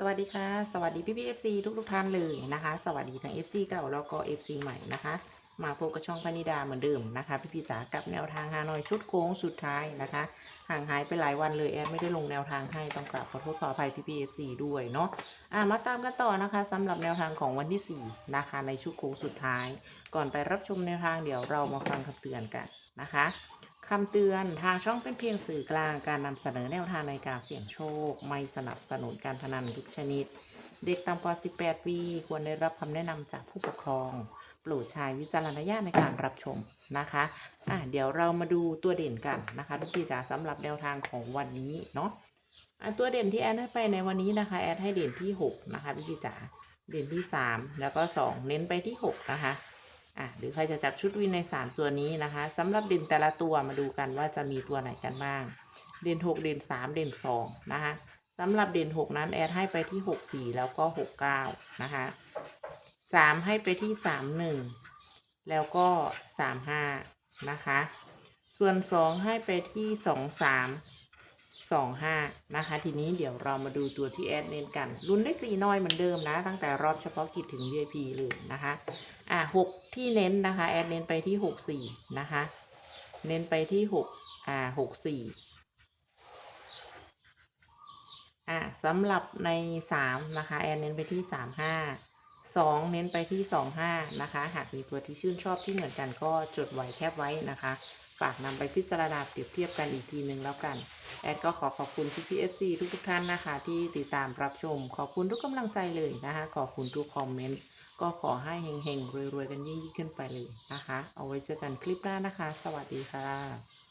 สวัสดีค่ะ สวัสดีพี่พี่เอฟซีทุกทุกท่านเลยนะคะ สวัสดีทั้ง FC เก่าแล้วก็ FC ใหม่นะคะ มาพบกับช่องพนิดาเหมือนเดิมนะคะ พี่พี่จ๋ากับแนวทางฮานอยชุดโค้งสุดท้ายนะคะ ห่างหายไปหลายวันเลยแอดไม่ได้ลงแนวทางให้ต้องกราบขอโทษขออภัยพี่พี่เอฟซีด้วยเนาะอะมาตามกันต่อนะคะสำหรับแนวทางของวันที่ 4 นะคะ ในชุดโค้งสุดท้าย ก่อนไปรับชมแนวทางเดี๋ยวเรามาฟังคำเตือนกันนะคะ คำเตือนทางช่องเป็นเพียงสื่อกลางการนำเสนอแนวทางในการเสี่ยงโชค ไม่สนับสนุนการพนันทุกชนิด เด็กต่ำกว่า 18 ปี ควรได้รับคำแนะนำจากผู้ปกครอง โปรดใช้วิจารณญาณในการรับชมนะคะอะเดี๋ยวเรามาดูตัวเด่นกันนะคะทุกทีจ๋าสำหรับแนวทางของวันนี้เนาะอะตัวเด่นที่แอดให้ไปในวันนี้นะคะแอดให้เด่นที่ 6 นะคะทุกทีจ๋าเด่นที่ 3 แล้วก็ 2 เน้นไปที่ 6 นะคะ อะหรือใครจะจับชุดวินใน 3 ตัวนี้นะคะสำหรับเด่นแต่ละตัวมาดูกันว่าจะมีตัวไหนกันบ้าง เด่น 6 เด่น 3 เด่น 2 นะคะสำหรับเด่นหกนั้นแอดให้ไปที่หกสี่แล้วก็หกเก้านะคะสามให้ไปที่สามหนึ่งแล้วก็สามห้านะคะ ส่วนสองให้ไปที่สอง สองห้านะคะ ทีนี้เดี๋ยวเรามาดูตัวที่แอดเน้นกันรุ่นได้สี่น้อยเหมือนเดิมนะ ตั้งแต่รอบเฉพาะกิจถึง VIP เลยนะคะ อะหกที่เน้นนะคะ แอดเน้นไปที่หกสี่นะคะ เน้นไปที่หกอ่าหกสี่อะสำหรับในสามนะคะ แอนเน้นไปที่สามห้าสองเน้นไปที่สองห้านะคะ หากมีตัวที่ชื่นชอบที่เหมือนกันก็จดไว้แคบไว้นะคะ ฝากนำไปพิจารณาเปรียบเทียบกันอีกทีหนึ่งแล้วกัน แอดก็ขอขอบคุณพี่พีเอฟซีทุกๆท่านนะคะ ที่ติดตามรับชม ขอบคุณทุกกำลังใจเลยนะคะ ขอบคุณทุกคอมเมนต์ ก็ขอให้เฮงๆ รวยๆ กันยิ่งๆขึ้นไปเลยนะคะ เอาไว้เจอกันคลิปหน้านะคะ สวัสดีค่ะ